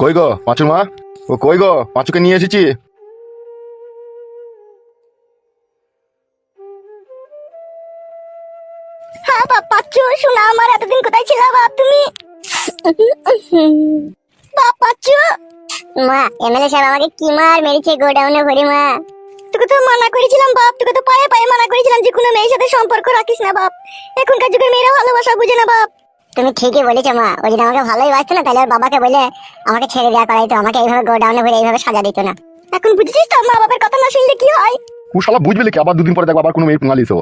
কই গো পাঁচুর মা? ও কই গো, পাঁচুকে নিয়ে এসেছি। হ্যাঁ বাপ পাচ্ছু শোনা, আমার এতদিন কোথায় ছিল বাপ তুমি? বাপ পাচ্ছু মা, এমএলএ সাহেব আমাকে কি মার মেরেছে গোডাউনে ভরে, মা। তোকে তো মানা করেছিলাম, বাপ। তোকে তো পায়ে পায়ে মানা করেছিলাম যে কোনো মেয়ের সাথে সম্পর্ক রাখিস না, বাপ। এখনকার যুগের মেয়েরা ভালোবাসা বুঝে না, বাপ। তুমি ঠিকই বলেছ মা। ওই দিন আমাকে ভালোই বাসতো না তাহলে ওর বাবাকে বলে আমাকে ছেড়ে দেওয়া করাইতো আমাকে এইভাবে গোডাউনে ভরে এইভাবে সাজা দিত না। এখন বুঝেছিস তো মা বাবার কথা না শুনলে কি হয়? ও শালা বুঝবে কি আবার দুদিন পরে দেখব আবার কোনো মেয়ে পুঙ্গালিস ও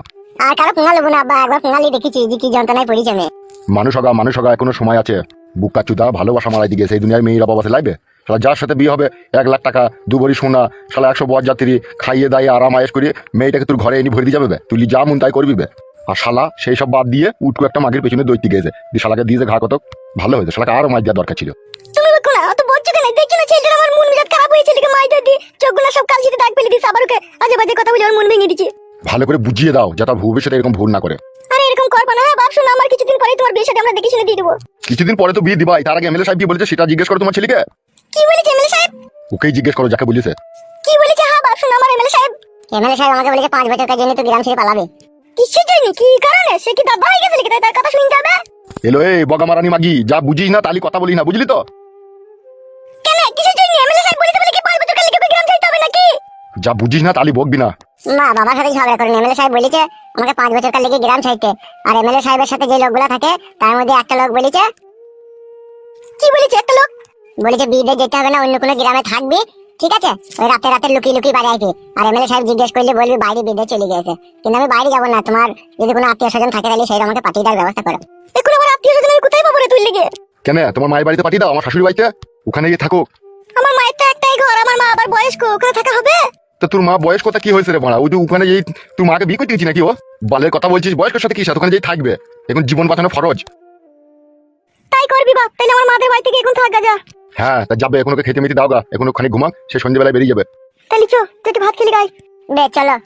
আর কারও নেব না আব্বা। একবার পুঙ্গালি দেখেছি যে কি যন্ত্রণায় পড়েছে মেয়ে। মানুষ হগা মানুষ হগা এখনও সময় আছে। বুকা চুদা ভালোবাসা মারাই দিকে। সেই দুনিয়ার মেয়েরা বাবাতে লাগবে? শালা যার সাথে বিয়ে হবে এক লাখ টাকা দু বড়ি সোনা শালা একশো বর যাত্রী খাইয়ে দাইয়ে আরাম আয়েস করিয়ে মেয়েটাকে তোর ঘরে এনে ভরে দিয়ে যাবে। তুই যা মন তাই করবি বে। আর শালা সেই সব বাদ দিয়ে উটকু একটা মাগের পেছনে দৈত্যি গেছে দিয়ে শালাকে দিয়েছে ঘা কত ভালো হয়েছে শালাকে আরও মাছ দেওয়ার দরকার ছিল। তুমি দেখো না অত কেন? দেখছ না ছেলেটার আমার মন মেজাজ খারাপ হয়েছে চোখগুলো সব কালচিতে দাগ ফেলে দিছে আবার ওকে আজে বাজে কথা বলে ওর মন ভেঙে দিচ্ছে। ভালো করে বুঝিয়ে দাও যাতে ভবিষ্যতে এরকম ভুল না করে। আরে এরকম করবা না হ্যাঁ বাপ শোনো আমার কিছুদিন পরে তোমার বিয়ে সাথে আমরা দেখে শুনে দিয়ে দেবো। কিছুদিন পরে তো বিয়ে দিবাই তার আগে এমএলএ সাহেব কি বলেছে সেটা জিজ্ঞেস করো তোমার ছেলেকে। কি বলেছে এমএলএ সাহেব? ওকেই জিজ্ঞেস করো যাকে বলেছে। কি বলেছে? হ্যাঁ বাপ শোনো আমার এমএলএ সাহেব? এমএলএ সাহেব আমাকে বলেছে পাঁচ বছর কাজ জন্য তো গ্রাম ছেড়ে পালাবে। কিসের জন্য কি কারণে? সে কি দাদা হয়ে গেছে নাকি? তার কথা শুনতে হবে? এলো এই বগা মারানি মাগি যা বুঝিস না তালি কথা বলি না বুঝলি তো? কেন? কিসের জন্য এমএলএ সাহেব বলে কি পাঁচ বছর কাল লিখে গ্রাম ছাড়তে হবে নাকি? যা বুঝিস না তালি বকবি না। মা বাবার সাথে ঝগড়া করেন। এমএলএ সাহেব বলেছে আমাকে পাঁচ বছর কাল লেগে গ্রাম ছাড়তে। আর এমএলএ সাহেবের সাথে যে লোকগুলো থাকে তার মধ্যে একটা লোক বলেছে কি বলেছে? একটা লোক? বলেছে বিয়ে যেতে হবে না অন্য কোনো গ্রামে থাকবি। ঠিক আছে? ওই রাতে রাতে লুকিয়ে লুকিয়ে বাড়ি আসবি। আর এমএলএ সাহেব জিজ্ঞেস করলে বলবি বাইরে বিদে চলে গেছে কিন্তু আমি বাইরে যাব না। তোমার যদি কোনো আত্মীয় স্বজন থাকে তাহলে সেই আমাকে পাঠিয়ে দেওয়ার ব্যবস্থা করো। এখন আমার আত্মীয় স্বজন আমি কোথায় পাবো রে তুই লেগে? কেন? তোমার মায়ের বাড়িতে পাঠিয়ে দাও। আমার শাশুড়ি বাড়িতে? ওখানে গিয়ে থাকো। আমার মায়ের তো একটাই ঘর। আমার মা আবার বয়স্ক। ওখানে থাকা হবে? তো তোর মা বয়স কথা কি হয়েছে রে ভাড়া? ওই তো ওখানে যেই তুই মাকে বিয়ে করতে গেছি নাকি ও? বালের কথা বলছিস বয়স্কের সাথে কি সাথে ওখানে যেই থাকবে। এখন জীবন বাঁচানো ফরজ। তাই করবি বাপ তাহলে আমার মাদের বাড়ি থেকে এখন থাকা যা। হ্যাঁ তা যাবে এখন ওকে খেতে মিতে দাও গা। এখন খানিক ঘুমাক, সে সন্ধ্যেবেলায় বেরিয়ে যাবে। তাহলে চো তুই ভাত খেলি গাই বে চলো।